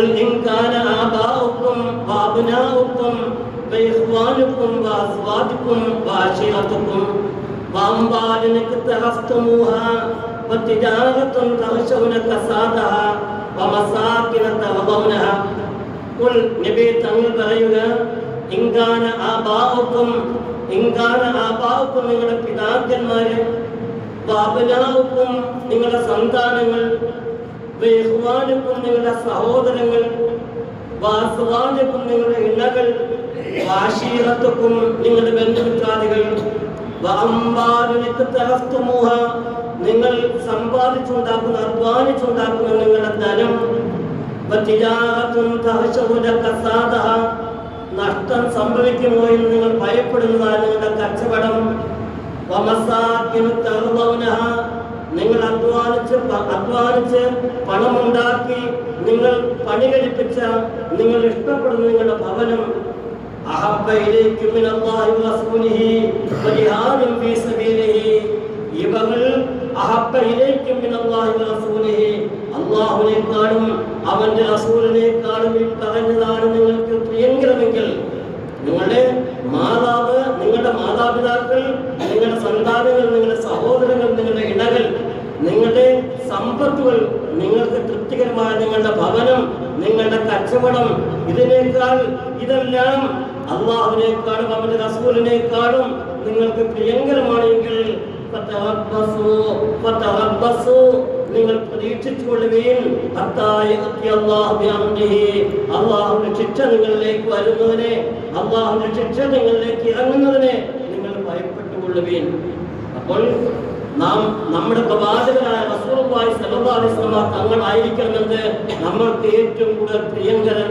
قل إن كان آباؤكم وأبناؤكم وإخوانكم وأزواجكم وعشيرتكم وأموال اقترفتموها وتجارة تخشون كسادها ومساكن ترضونها قل നബി തങ്ങൾ പറയുക ഇങ്കാന ആബാവുക്കും ഇങ്കാന ആബാവുക്കും നിങ്ങളുടെ പിതാക്കന്മാര് ബാബനാവുക്കും നിങ്ങളുടെ സന്താനങ്ങൾ ബഹുവാനുക്കും നിങ്ങളുടെ സഹോദരങ്ങൾ നിങ്ങളുടെ ഇണകൾ വാശീറത്തുക്കും നിങ്ങളുടെ ബന്ധുമിത്രാദികൾ. നിങ്ങൾ സമ്പാദിച്ചുണ്ടാക്കുന്ന അധ്വാനിച്ചുണ്ടാക്കുന്ന നിങ്ങളുടെ ധനം. നഷ്ടം സംഭവിക്കുമോ എന്ന് നിങ്ങൾ ഭയപ്പെടുന്നതാണ് നിങ്ങളുടെ കച്ചവടം. നിങ്ങൾ അധ്വാനിച്ച് അധ്വാനിച്ച് പണമുണ്ടാക്കി നിങ്ങൾ പണി കഴിപ്പിച്ച നിങ്ങൾ ഇഷ്ടപ്പെടുന്ന നിങ്ങളുടെ ഭവനം അവന്റെ റസൂലിനേക്കാളും ഈ പറഞ്ഞതാണ് നിങ്ങൾക്ക് പ്രിയങ്കരമെങ്കിൽ നിങ്ങളുടെ മാതാവ് നിങ്ങളുടെ മാതാപിതാക്കൾ നിങ്ങളുടെ സന്താനങ്ങൾ നിങ്ങളുടെ സഹോദരങ്ങൾ നിങ്ങളുടെ ഇണകൾ നിങ്ങളുടെ സമ്പത്തുകൾ നിങ്ങൾക്ക് തൃപ്തികരമായ നിങ്ങളുടെ ഭവനം നിങ്ങളുടെ കച്ചവടം ഇതിനേക്കാൾ ഇതെല്ലാം അള്ളാഹുവിനേക്കാളും അവന്റെ റസൂലിനേക്കാളും നിങ്ങൾക്ക് പ്രിയങ്കരമാണെങ്കിൽ. നിങ്ങൾ പ്രതീക്ഷിച്ചുകൊള്ളുകയും അള്ളാഹുവിന്റെ ശിക്ഷ നിങ്ങളിലേക്ക് വരുന്നതിനെ അള്ളാഹുവിന്റെ ശിക്ഷ നിങ്ങളിലേക്ക് ഇറങ്ങുന്നതിനെ നിങ്ങൾ ഭയപ്പെട്ടുകൊള്ളുകയും അപ്പോൾ നാം നമ്മുടെ പ്രവാചകനായ സ്വല്ലല്ലാഹു അലൈഹി വസല്ലം തങ്ങളായിരിക്കണമെന്ന് നമ്മൾക്ക് ഏറ്റവും കൂടുതൽ പ്രിയങ്കരൻ